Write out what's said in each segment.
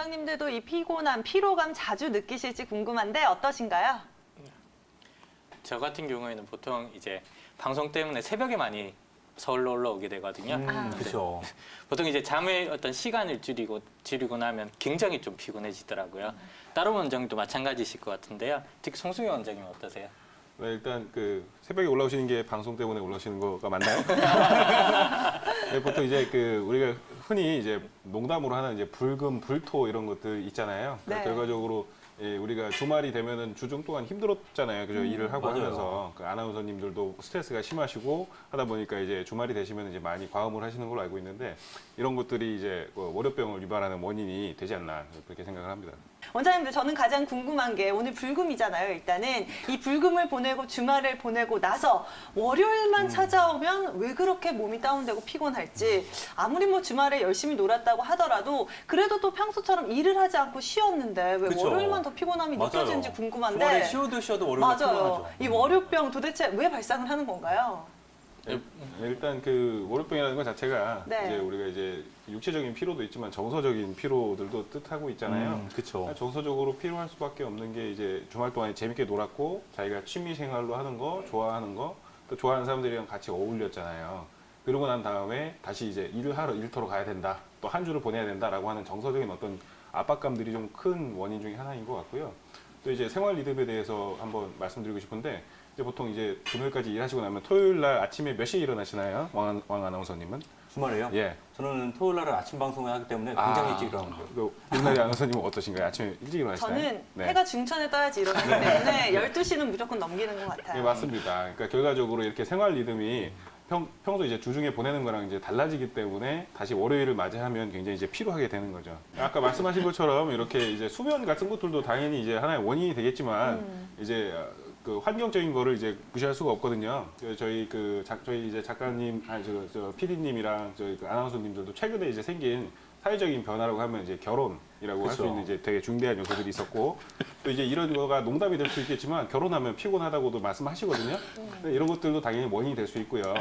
원장님들도 이 피곤함, 피로감 자주 느끼실지 궁금한데 어떠신가요? 저 같은 경우에는 보통 이제 방송 때문에 새벽에 많이 서울로 올라오게 되거든요. 아. 그렇죠. 보통 이제 잠의 어떤 시간을 줄이고 줄이고 나면 굉장히 좀 피곤해지더라고요. 다른 원장님도 마찬가지실 것 같은데요. 특히 송승희 원장님 어떠세요? 네, 일단 그 새벽에 올라오시는 게 방송 때문에 올라오시는 거가 맞나요? 네, 보통 이제 그 우리가 흔히 이제 농담으로 하는 이제 불금, 불토 이런 것들 있잖아요. 그러니까 네. 결과적으로 예, 우리가 주말이 되면은 주중 동안 힘들었잖아요. 그죠? 일을 하고 맞아요. 하면서 그 아나운서님들도 스트레스가 심하시고 하다 보니까 이제 주말이 되시면 이제 많이 과음을 하시는 걸로 알고 있는데 이런 것들이 이제 그 월요병을 유발하는 원인이 되지 않나 그렇게 생각을 합니다. 원장님들 저는 가장 궁금한 게 오늘 불금이잖아요. 일단은 이 불금을 보내고 주말을 보내고 나서 월요일만 찾아오면 왜 그렇게 몸이 다운되고 피곤할지 아무리 뭐 주말에 열심히 놀았다고 하더라도 그래도 또 평소처럼 일을 하지 않고 쉬었는데 왜 그쵸. 월요일만 더 피곤함이 맞아요. 느껴지는지 궁금한데 주말에 쉬어도 쉬어도 월요일 맞아요. 피곤하죠. 이 월요병 도대체 왜 발생을 하는 건가요? 네, 일단 그 월요병이라는 것 자체가 네. 이제 우리가 이제 육체적인 피로도 있지만 정서적인 피로들도 뜻하고 있잖아요. 음, 그쵸. 정서적으로 피로할 수밖에 없는 게 이제 주말 동안에 재밌게 놀았고 자기가 취미 생활로 하는 거, 좋아하는 거, 또 좋아하는 사람들이랑 같이 어울렸잖아요. 그러고 난 다음에 다시 이제 일을 하러 일터로 가야 된다. 또 한 주를 보내야 된다라고 하는 정서적인 어떤 압박감들이 좀 큰 원인 중에 하나인 것 같고요. 또 이제 생활 리듬에 대해서 한번 말씀드리고 싶은데 이제 보통 이제 금요일까지 일하시고 나면 토요일 날 아침에 몇 시에 일어나시나요? 왕, 왕 아나운서님은? 주말에요? 예. 저는 토요일 날은 아침 방송을 하기 때문에 굉장히 아, 일찍 일어나고요. 그 윤나리 아나운서님은 어떠신가요? 아침에 일찍 일어나시나요? 저는 네. 해가 중천에 떠야지 일어나기 때문에 12시는 무조건 넘기는 것 같아요. 네, 맞습니다. 그러니까 결과적으로 이렇게 생활 리듬이 평, 평소 이제 주중에 보내는 거랑 이제 달라지기 때문에 다시 월요일을 맞이하면 굉장히 이제 피로하게 되는 거죠. 아까 말씀하신 것처럼 이렇게 이제 수면 같은 것들도 당연히 이제 하나의 원인이 되겠지만 음. 이제 어, 그 환경적인 거를 이제 무시할 수가 없거든요. 그 저희 그 작, 저희 이제 작가님, 아니 저, 저 PD님이랑 저희 그 아나운서님들도 최근에 이제 생긴 사회적인 변화라고 하면 이제 결혼이라고 할 수. 있는 이제 되게 중대한 요소들이 있었고 또 이제 이런 거가 농담이 될 수 있겠지만 결혼하면 피곤하다고도 말씀하시거든요. 근데 이런 것들도 당연히 원인이 될 수 있고요.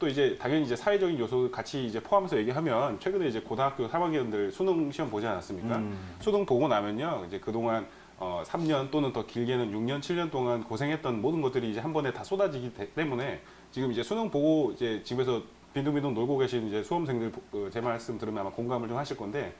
또 이제 당연히 이제 사회적인 요소 같이 이제 포함해서 얘기하면 최근에 이제 고등학교 3학년들 수능 시험 보지 않았습니까? 음. 수능 보고 나면요. 이제 그동안 어, 3년 또는 더 길게는 6년, 7년 동안 고생했던 모든 것들이 이제 한 번에 다 쏟아지기 때- 때문에 지금 이제 수능 보고 이제 집에서 빈둥빈둥 놀고 계신 이제 수험생들 그제 말씀 들으면 아마 공감을 좀 하실 건데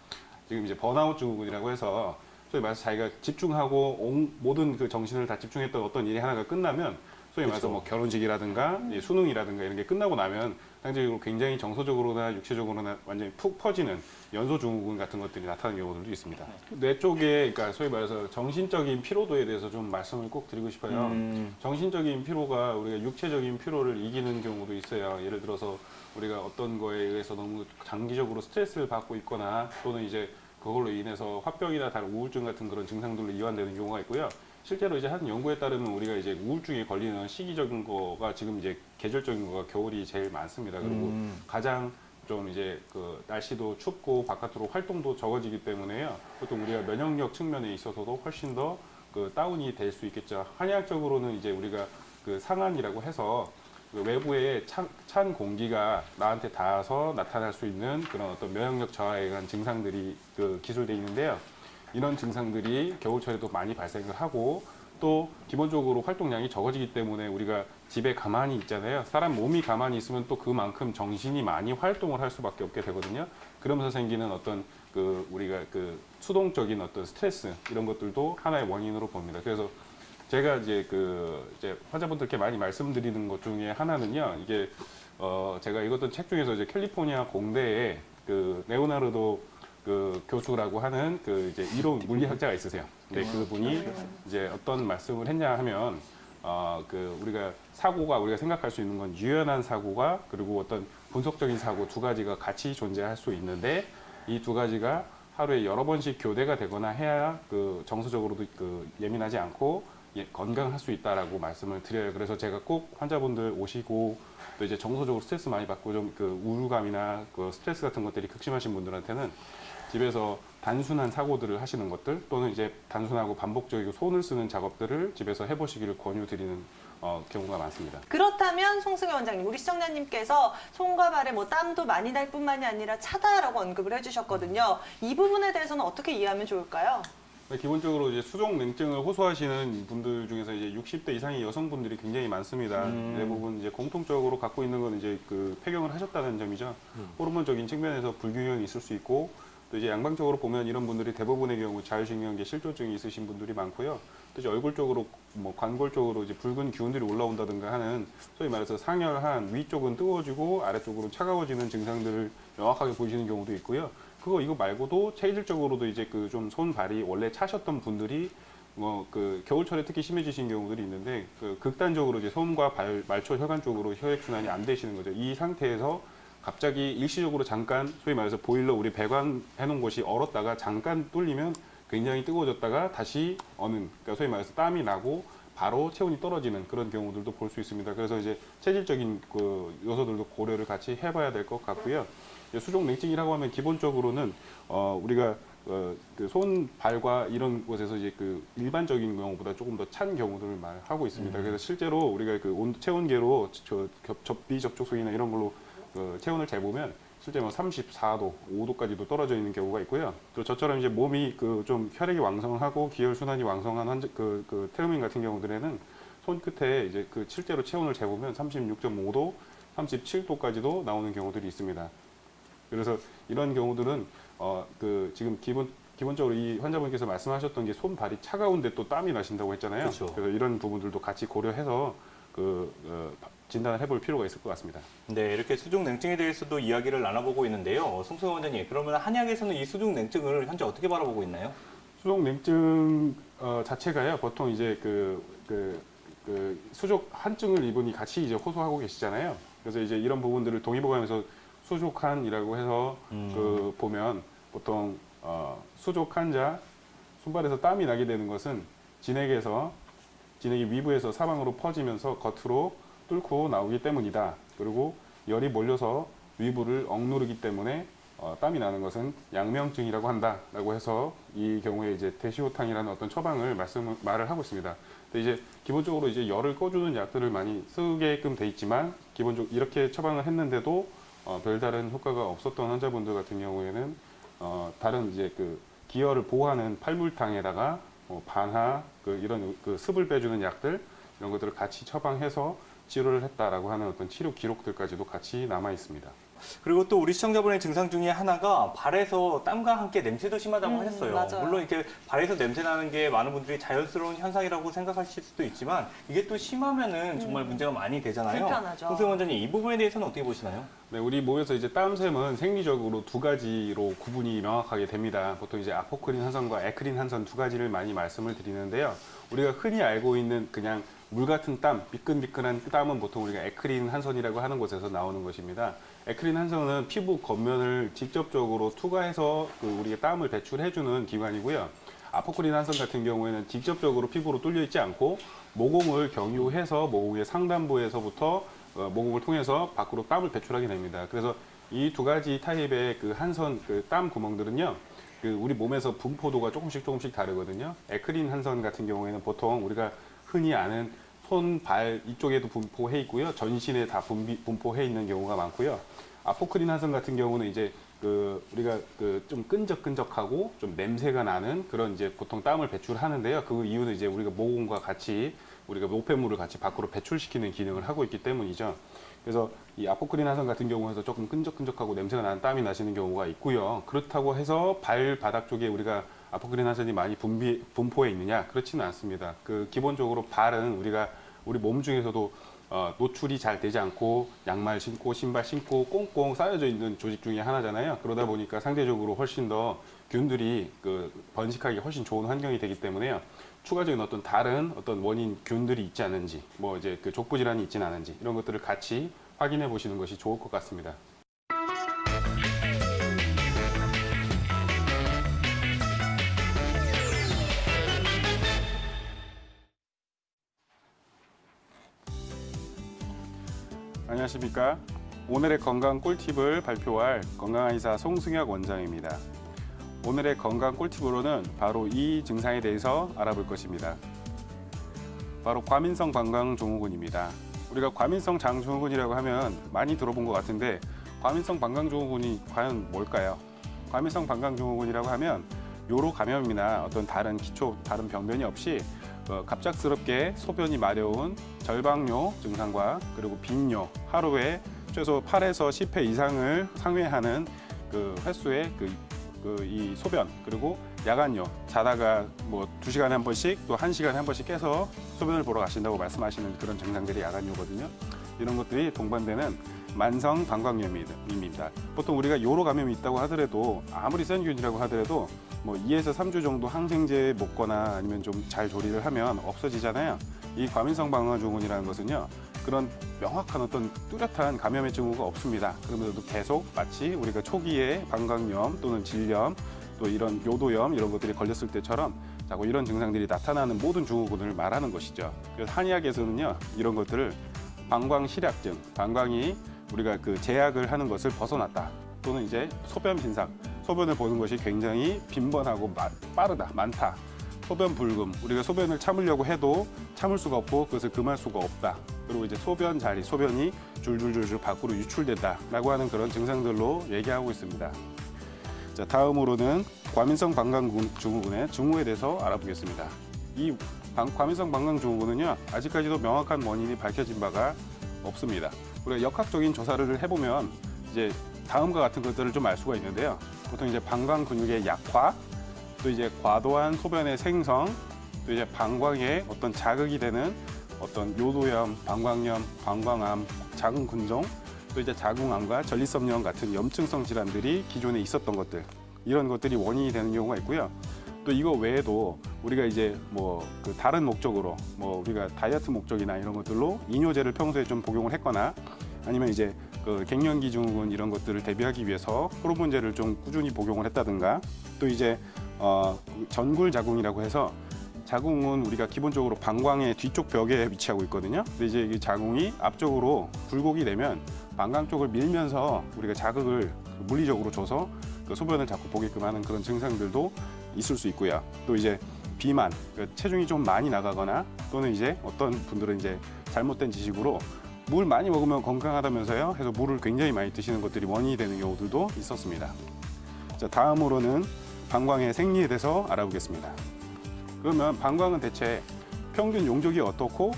지금 이제 번아웃 증후군이라고 해서 소위 말해서 자기가 집중하고 온 모든 그 정신을 다 집중했던 어떤 일이 하나가 끝나면 소위 말해서 그쵸. 뭐 결혼식이라든가 이 수능이라든가 이런 게 끝나고 나면 상대적으로 굉장히 정서적으로나 육체적으로나 완전히 푹 퍼지는 연소 증후군 같은 것들이 나타나는 경우들도 있습니다. 뇌 쪽에 그러니까 소위 말해서 정신적인 피로도에 대해서 좀 말씀을 꼭 드리고 싶어요. 음. 정신적인 피로가 우리가 육체적인 피로를 이기는 경우도 있어요. 예를 들어서 우리가 어떤 거에 의해서 너무 장기적으로 스트레스를 받고 있거나 또는 이제 그걸로 인해서 화병이나 다른 우울증 같은 그런 증상들로 이완되는 경우가 있고요. 실제로 이제 한 연구에 따르면 우리가 이제 우울증에 걸리는 시기적인 거가 지금 이제 계절적인 거가 겨울이 제일 많습니다. 그리고 음. 가장 좀 이제 그 날씨도 춥고 바깥으로 활동도 적어지기 때문에요. 보통 우리가 면역력 측면에 있어서도 훨씬 더 그 다운이 될 수 있겠죠. 한의학적으로는 이제 우리가 그 상한이라고 해서 그 외부의 찬, 찬 공기가 나한테 닿아서 나타날 수 있는 그런 어떤 면역력 저하에 의한 증상들이 그 기술돼 있는데요. 이런 증상들이 겨울철에도 많이 발생을 하고 또 기본적으로 활동량이 적어지기 때문에 우리가 집에 가만히 있잖아요. 사람 몸이 가만히 있으면 또 그만큼 정신이 많이 활동을 할 수밖에 없게 되거든요. 그러면서 생기는 어떤 그 우리가 그 수동적인 어떤 스트레스 이런 것들도 하나의 원인으로 봅니다. 그래서 제가 이제 그 이제 환자분들께 많이 말씀드리는 것 중에 하나는요. 이게 어 제가 읽었던 책 중에서 이제 캘리포니아 공대에 그 레오나르도 그 교수라고 하는 그 이제 이론 물리학자가 있으세요. 근데 그분이 이제 어떤 말씀을 했냐 하면 어 그 우리가 사고가 우리가 생각할 수 있는 건 유연한 사고가 그리고 어떤 분석적인 사고 두 가지가 같이 존재할 수 있는데 이 두 가지가 하루에 여러 번씩 교대가 되거나 해야 그 정서적으로도 그 예민하지 않고 예, 건강할 수 있다라고 말씀을 드려요. 그래서 제가 꼭 환자분들 오시고 또 이제 정서적으로 스트레스 많이 받고 좀 그 우울감이나 그 스트레스 같은 것들이 극심하신 분들한테는 집에서 단순한 사고들을 하시는 것들 또는 이제 단순하고 반복적이고 손을 쓰는 작업들을 집에서 해보시기를 권유드리는 어, 경우가 많습니다. 그렇다면 송승현 원장님, 우리 시청자님께서 손과 발에 뭐 땀도 많이 날 뿐만이 아니라 차다라고 언급을 해주셨거든요. 이 부분에 대해서는 어떻게 이해하면 좋을까요? 네, 기본적으로 이제 수족 냉증을 호소하시는 분들 중에서 이제 60대 이상의 여성분들이 굉장히 많습니다. 음. 대부분 이제 공통적으로 갖고 있는 건 이제 그 폐경을 하셨다는 점이죠. 호르몬적인 측면에서 불균형이 있을 수 있고 또 이제 양방적으로 보면 이런 분들이 대부분의 경우 자율신경계 실조증이 있으신 분들이 많고요. 또 이제 얼굴 쪽으로 뭐 관골 쪽으로 이제 붉은 기운들이 올라온다든가 하는 소위 말해서 상열한 위쪽은 뜨거워지고 아래쪽으로 차가워지는 증상들을 명확하게 보이시는 경우도 있고요. 그거 이거 말고도 체질적으로도 이제 그 좀 손 발이 원래 차셨던 분들이 뭐 그 겨울철에 특히 심해지신 경우들이 있는데 그 극단적으로 이제 손과 발, 말초 혈관 쪽으로 혈액 순환이 안 되시는 거죠. 이 상태에서 갑자기 일시적으로 잠깐 소위 말해서 보일러 우리 배관 해놓은 곳이 얼었다가 잠깐 뚫리면 굉장히 뜨거워졌다가 다시 어는 그러니까 소위 말해서 땀이 나고 바로 체온이 떨어지는 그런 경우들도 볼 수 있습니다. 그래서 이제 체질적인 그 요소들도 고려를 같이 해봐야 될 것 같고요. 이제 수족 냉증이라고 하면 기본적으로는 어 우리가 어, 그손 발과 이런 곳에서 이제 그 일반적인 경우보다 조금 더 찬 경우들을 말하고 있습니다. 그래서 실제로 우리가 그 온도 체온계로 저 겹- 접비 접촉속이나 이런 걸로 그 체온을 재보면 실제 뭐 34도, 5도까지도 떨어져 있는 경우가 있고요. 또 저처럼 이제 몸이 그 좀 혈액이 왕성하고 기혈 순환이 왕성한 환자 그, 그 태음인 같은 경우들에는 손 끝에 이제 그 실제로 체온을 재보면 36.5도, 37도까지도 나오는 경우들이 있습니다. 그래서 이런 경우들은 어 그 지금 기본 기본적으로 이 환자분께서 말씀하셨던 게 손 발이 차가운데 또 땀이 나신다고 했잖아요. 그렇죠. 래서 이런 부분들도 같이 고려해서 그 어, 진단을 해볼 필요가 있을 것 같습니다. 네, 이렇게 수중 냉증에 대해서도 이야기를 나눠보고 있는데요. 송승현 원장님, 그러면 한약에서는 이 수중 냉증을 현재 어떻게 바라보고 있나요? 수족 냉증 어, 자체가요 보통 이제 그, 그, 그 수족 한증을 이분이 같이 이제 호소하고 계시잖아요. 그래서 이제 이런 부분들을 동의보감에서 수족한이라고 해서 음. 그 보면 보통 어, 수족 환자 손발에서 땀이 나게 되는 것은 진액에서 진액이 위부에서 사방으로 퍼지면서 겉으로 뚫고 나오기 때문이다. 그리고 열이 몰려서 위부를 억누르기 때문에 어, 땀이 나는 것은 양명증이라고 한다라고 해서 이 경우에 이제 대시호탕이라는 어떤 처방을 말씀 말을 하고 있습니다. 근데 이제 기본적으로 이제 열을 꺼주는 약들을 많이 쓰게끔 돼 있지만 기본적으로 이렇게 처방을 했는데도 어, 별다른 효과가 없었던 환자분들 같은 경우에는 어, 다른 이제 그 기혈을 보호하는 팔물탕에다가 뭐 반하 그 이런 그 습을 빼주는 약들 이런 것들을 같이 처방해서 치료를 했다라고 하는 어떤 치료 기록들까지도 같이 남아 있습니다. 그리고 또 우리 시청자분의 증상 중에 하나가 발에서 땀과 함께 냄새도 심하다고 음, 하셨어요. 맞아요. 물론 이렇게 발에서 냄새 나는 게 많은 분들이 자연스러운 현상이라고 생각하실 수도 있지만 이게 또 심하면은 정말 문제가 많이 되잖아요. 음. 불편하죠. 송승현 원장님, 이 부분에 대해서는 어떻게 보시나요? 네, 우리 몸에서 이제 땀샘은 생리적으로 두 가지로 구분이 명확하게 됩니다. 보통 이제 아포크린 한선과 에크린 한선 두 가지를 많이 말씀을 드리는데요. 우리가 흔히 알고 있는 그냥 물 같은 땀, 미끈미끈한 땀은 보통 우리가 에크린 한선이라고 하는 곳에서 나오는 것입니다. 에크린 한선은 피부 겉면을 직접적으로 투과해서 그 우리가 땀을 배출해주는 기관이고요. 아포크린 한선 같은 경우에는 직접적으로 피부로 뚫려 있지 않고 모공을 경유해서 모공의 상단부에서부터 어, 모공을 통해서 밖으로 땀을 배출하게 됩니다. 그래서 이 두 가지 타입의 그 한선 그 땀 구멍들은요. 그 우리 몸에서 분포도가 조금씩 조금씩 다르거든요. 에크린 한선 같은 경우에는 보통 우리가 흔히 아는 손, 발 이쪽에도 분포해 있고요. 전신에 다 분비, 분포해 있는 경우가 많고요. 아포크린 한선 같은 경우는 이제 그 우리가 그 좀 끈적끈적하고 좀 냄새가 나는 그런 이제 보통 땀을 배출하는데요. 그 이유는 이제 우리가 모공과 같이 우리가 노폐물을 같이 밖으로 배출시키는 기능을 하고 있기 때문이죠. 그래서 이 아포크린 한선 같은 경우에서 조금 끈적끈적하고 냄새가 나는 땀이 나시는 경우가 있고요. 그렇다고 해서 발바닥 쪽에 우리가 아포크린 한선이 많이 분비, 분포해 있느냐? 그렇지는 않습니다. 그 기본적으로 발은 우리가 우리 몸 중에서도 어, 노출이 잘 되지 않고 양말 신고 신발 신고 꽁꽁 쌓여져 있는 조직 중에 하나잖아요. 그러다 보니까 상대적으로 훨씬 더 균들이 그 번식하기 훨씬 좋은 환경이 되기 때문에요. 추가적인 어떤 다른 어떤 원인 균들이 있지 않은지, 뭐 이제 그 족부 질환이 있지는 않은지 이런 것들을 같이 확인해 보시는 것이 좋을 것 같습니다. 안녕하십니까. 오늘의 건강 꿀팁을 발표할 건강의사 송승혁 원장입니다. 오늘의 건강 꿀팁으로는 바로 이 증상에 대해서 알아볼 것입니다. 바로 과민성 방광 증후군입니다. 우리가 과민성 장 증후군이라고 하면 많이 들어본 것 같은데 과민성 방광 증후군이 과연 뭘까요? 과민성 방광 증후군이라고 하면 요로 감염이나 어떤 다른 기초 다른 병변이 없이 어, 갑작스럽게 소변이 마려운 절방뇨 증상과 그리고 빈뇨 하루에 최소 8에서 10회 이상을 상회하는 그 횟수의 그, 그 이 소변 그리고 야간요 자다가 뭐 두 시간에 한 번씩 또 한 시간에 한 번씩 깨서 소변을 보러 가신다고 말씀하시는 그런 증상들이 야간요거든요. 이런 것들이 동반되는 만성 방광염입니다. 보통 우리가 요로 감염이 있다고 하더라도 아무리 센 균이라고 하더라도 뭐 2에서 3주 정도 항생제 먹거나 아니면 좀 잘 조리를 하면 없어지잖아요. 이 과민성 방광증후군이라는 것은요. 그런 명확한 어떤 뚜렷한 감염의 증후가 없습니다. 그러면서도 계속 마치 우리가 초기에 방광염 또는 질염 또 이런 요도염 이런 것들이 걸렸을 때처럼 자꾸 이런 증상들이 나타나는 모든 증후군을 말하는 것이죠. 그래서 한의학에서는요 이런 것들을 방광실약증, 방광이 우리가 그 제약을 하는 것을 벗어났다 또는 이제 소변 빈삭, 소변을 보는 것이 굉장히 빈번하고 마- 빠르다, 많다. 소변 불금, 우리가 소변을 참으려고 해도 참을 수가 없고 그것을 금할 수가 없다. 그리고 이제 소변 자리, 소변이 줄줄줄줄 밖으로 유출된다라고 하는 그런 증상들로 얘기하고 있습니다. 자, 다음으로는 과민성 방광증후군의 증후에 대해서 알아보겠습니다. 이 방- 과민성 방광증후군은요 아직까지도 명확한 원인이 밝혀진 바가 없습니다. 우리가 역학적인 조사를 해보면 이제 다음과 같은 것들을 좀 알 수가 있는데요. 보통 이제 방광 근육의 약화, 또 이제 과도한 소변의 생성, 또 이제 방광에 어떤 자극이 되는 어떤 요도염, 방광염, 방광암, 자궁 근종, 또 이제 자궁암과 전립선염 같은 염증성 질환들이 기존에 있었던 것들 이런 것들이 원인이 되는 경우가 있고요. 또 이거 외에도 우리가 이제 뭐 그 다른 목적으로 뭐 우리가 다이어트 목적이나 이런 것들로 이뇨제를 평소에 좀 복용을 했거나 아니면 이제 그 갱년기 증후군 이런 것들을 대비하기 위해서 호르몬제를 좀 꾸준히 복용을 했다든가 또 이제 어 전굴 자궁이라고 해서 자궁은 우리가 기본적으로 방광의 뒤쪽 벽에 위치하고 있거든요. 근데 이제 이 자궁이 앞쪽으로 굴곡이 되면 방광 쪽을 밀면서 우리가 자극을 물리적으로 줘서 그 소변을 자꾸 보게끔 하는 그런 증상들도 있을 수 있고요. 또 이제 비만, 그 체중이 좀 많이 나가거나 또는 이제 어떤 분들은 이제 잘못된 지식으로 물 많이 먹으면 건강하다면서요. 해서 물을 굉장히 많이 드시는 것들이 원인이 되는 경우들도 있었습니다. 자, 다음으로는 방광의 생리에 대해서 알아보겠습니다. 그러면 방광은 대체 평균 용적이 어떻고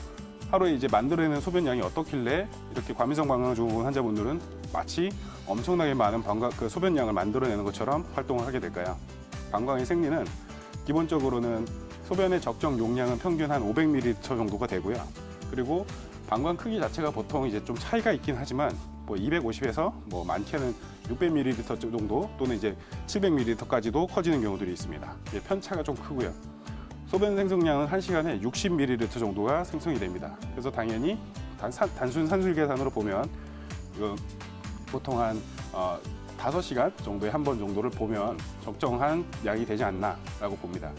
하루에 이제 만들어내는 소변량이 어떻길래 이렇게 과민성 방광 증후군 환자분들은 마치 엄청나게 많은 방광 그 소변량을 만들어내는 것처럼 활동을 하게 될까요? 방광의 생리는 기본적으로는 소변의 적정 용량은 평균 한 500ml 정도가 되고요. 그리고 방광 크기 자체가 보통 이제 좀 차이가 있긴 하지만 뭐 250에서 뭐 많게는 600ml 정도 또는 이제 700ml까지도 커지는 경우들이 있습니다. 이게 편차가 좀 크고요. 소변 생성량은 한시간에 60ml 정도가 생성이 됩니다. 그래서 당연히 단, 순 산술 계산으로 보면 보통 한 어, 5시간 정도에 한 번 정도를 보면 적정한 양이 되지 않나라고 봅니다.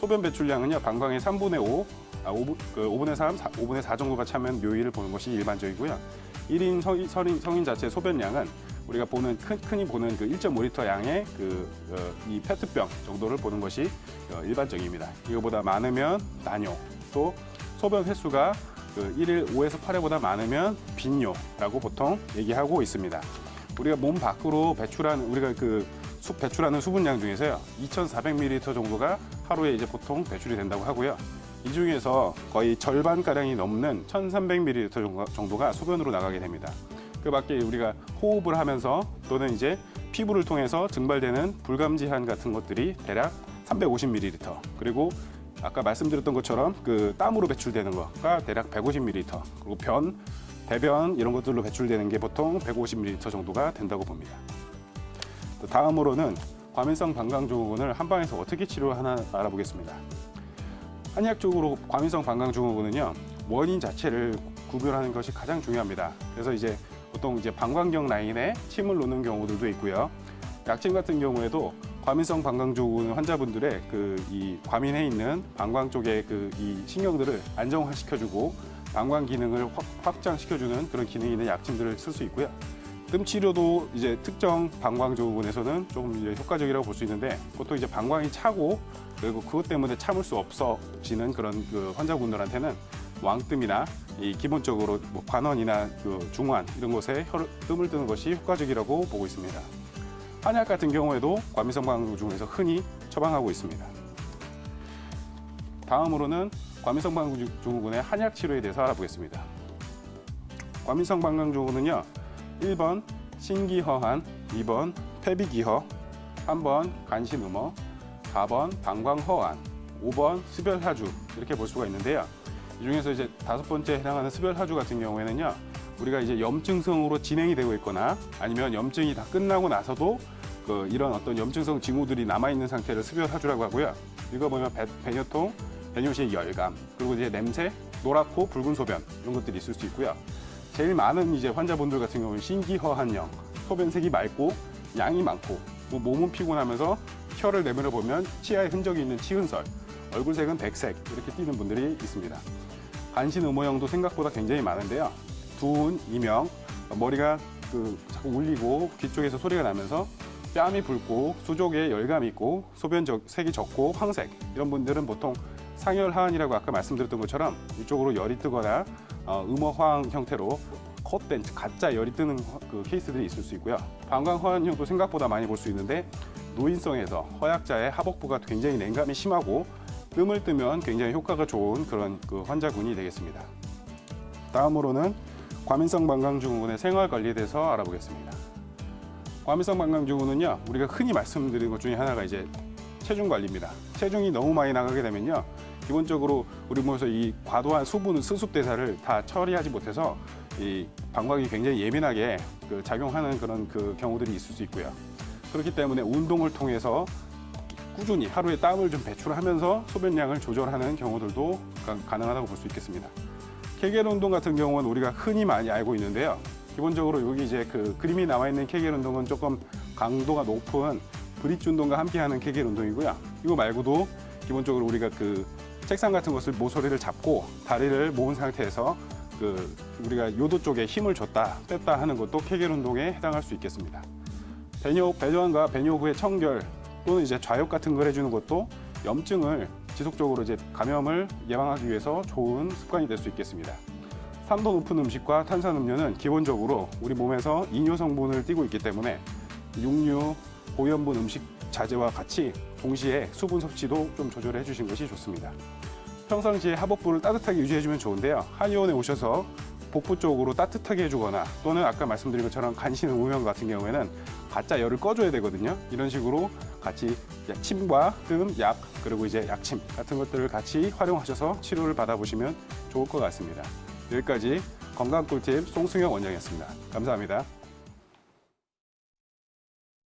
소변 배출량은요, 방광의 3분의 5, 아, 5분, 그 5분의 3, 4, 5분의 4 정도가 차면 묘일을 보는 것이 일반적이고요. 1인 성인, 성인, 성인 자체 소변량은 우리가 보는 큰, 흔히 보는 그 1.5리터 양의 그, 어, 이 페트병 정도를 보는 것이 어, 일반적입니다. 이거보다 많으면 나뇨, 또 소변 횟수가 그 1일 5에서 8회보다 많으면 빈뇨라고 보통 얘기하고 있습니다. 우리가 몸 밖으로 배출하는 우리가 그 수, 배출하는 수분량 중에서요 2,400ml 정도가 하루에 이제 보통 배출이 된다고 하고요. 이 중에서 거의 절반 가량이 넘는 1,300ml 정도- 정도가 소변으로 나가게 됩니다. 그 밖에 우리가 호흡을 하면서 또는 이제 피부를 통해서 증발되는 불감지한 같은 것들이 대략 350ml 그리고 아까 말씀드렸던 것처럼 그 땀으로 배출되는 거가 대략 150ml 그리고 변, 대변 이런 것들로 배출되는 게 보통 150ml 정도가 된다고 봅니다. 또 다음으로는 과민성 방광증후군을 한방에서 어떻게 치료하나 알아보겠습니다. 한의학적으로 과민성 방광증후군은요 원인 자체를 구별하는 것이 가장 중요합니다. 그래서 이제 보통 이제 방광경 라인에 침을 놓는 경우들도 있고요. 약침 같은 경우에도 과민성 방광증후군 환자분들의 그 이 과민해 있는 방광 쪽의 그이 신경들을 안정화시켜주고 방광 기능을 확- 확장시켜주는 그런 기능이 있는 약침들을 쓸 수 있고요. 뜸 치료도 이제 특정 방광 증후군에서는 조금 이제 효과적이라고 볼 수 있는데 보통 이제 방광이 차고 그리고 그것 때문에 참을 수 없어지는 그런 그 환자분들한테는 왕뜸이나 이 기본적으로 뭐 관원이나 그 중환 이런 곳에 혈, 뜸을 뜨는 것이 효과적이라고 보고 있습니다. 한약 같은 경우에도 과민성 방광 중에서 흔히 처방하고 있습니다. 다음으로는 과민성 방광 증후군의 한약 치료에 대해서 알아보겠습니다. 과민성 방광 증후군은요. 1번 신기허한, 2번 폐비기허, 3번 간신음어, 4번 방광허한, 5번 습열하주 이렇게 볼 수가 있는데요. 이 중에서 이제 다섯 번째 해당하는 습열하주 같은 경우에는요. 우리가 이제 염증성으로 진행이 되고 있거나 아니면 염증이 다 끝나고 나서도 그 이런 어떤 염증성 징후들이 남아 있는 상태를 습열하주라고 하고요. 이거 보면 배, 배뇨통, 배뇨 시의 열감, 그리고 이제 냄새, 노랗고 붉은 소변 이런 것들이 있을 수 있고요. 제일 많은 이제 환자분들 같은 경우는 신기허한형, 소변색이 맑고 양이 많고 뭐 몸은 피곤하면서 혀를 내밀어 보면 치아에 흔적이 있는 치흔설, 얼굴색은 백색 이렇게 띄는 분들이 있습니다. 간신 음모형도 생각보다 굉장히 많은데요. 두운, 이명, 머리가 그 자꾸 울리고 귀 쪽에서 소리가 나면서 뺨이 붉고 수족에 열감이 있고 소변 적- 색이 적고 황색 이런 분들은 보통 상열하한이라고 아까 말씀드렸던 것처럼 이쪽으로 열이 뜨거나 어, 음어화한 형태로 컷된 가짜 열이 뜨는 허- 그 케이스들이 있을 수 있고요. 방광화한형도 생각보다 많이 볼 수 있는데 노인성에서 허약자의 하복부가 굉장히 냉감이 심하고 뜸을 뜨면 굉장히 효과가 좋은 그런 그 환자군이 되겠습니다. 다음으로는 과민성 방광증후군의 생활 관리에 대해서 알아보겠습니다. 과민성 방광증후군은요 우리가 흔히 말씀드리는 것 중에 하나가 이제 체중 관리입니다. 체중이 너무 많이 나가게 되면요 기본적으로 우리 몸에서 이 과도한 수분 수습 대사를 다 처리하지 못해서 이 방광이 굉장히 예민하게 그 작용하는 그런 그 경우들이 있을 수 있고요. 그렇기 때문에 운동을 통해서 꾸준히 하루에 땀을 좀 배출하면서 소변량을 조절하는 경우들도 가- 가능하다고 볼 수 있겠습니다. 케겔 운동 같은 경우는 우리가 흔히 많이 알고 있는데요. 기본적으로 여기 이제 그 그림이 나와 있는 케겔 운동은 조금 강도가 높은 브릿지 운동과 함께하는 케겔 운동이고요. 이거 말고도 기본적으로 우리가 그 책상 같은 것을 모서리를 잡고 다리를 모은 상태에서 그 우리가 요도 쪽에 힘을 줬다 뺐다 하는 것도 케겔 운동에 해당할 수 있겠습니다. 배뇨 배뇨환과 배뇨 후의 청결 또는 이제 좌욕 같은 걸 해주는 것도 염증을 지속적으로 이제 감염을 예방하기 위해서 좋은 습관이 될 수 있겠습니다. 산도 높은 음식과 탄산 음료는 기본적으로 우리 몸에서 이뇨 성분을 띠고 있기 때문에 육류, 고염분 음식 자제와 같이 동시에 수분 섭취도 좀 조절해 주신 것이 좋습니다. 평상시에 하복부를 따뜻하게 유지해주면 좋은데요. 한의원에 오셔서 복부 쪽으로 따뜻하게 해주거나 또는 아까 말씀드린 것처럼 간신 음모형 같은 경우에는 가짜 열을 꺼줘야 되거든요. 이런 식으로 같이 침과 뜸, 약 그리고 이제 약침 같은 것들을 같이 활용하셔서 치료를 받아보시면 좋을 것 같습니다. 여기까지 건강 꿀팁 송승영 원장이었습니다. 감사합니다.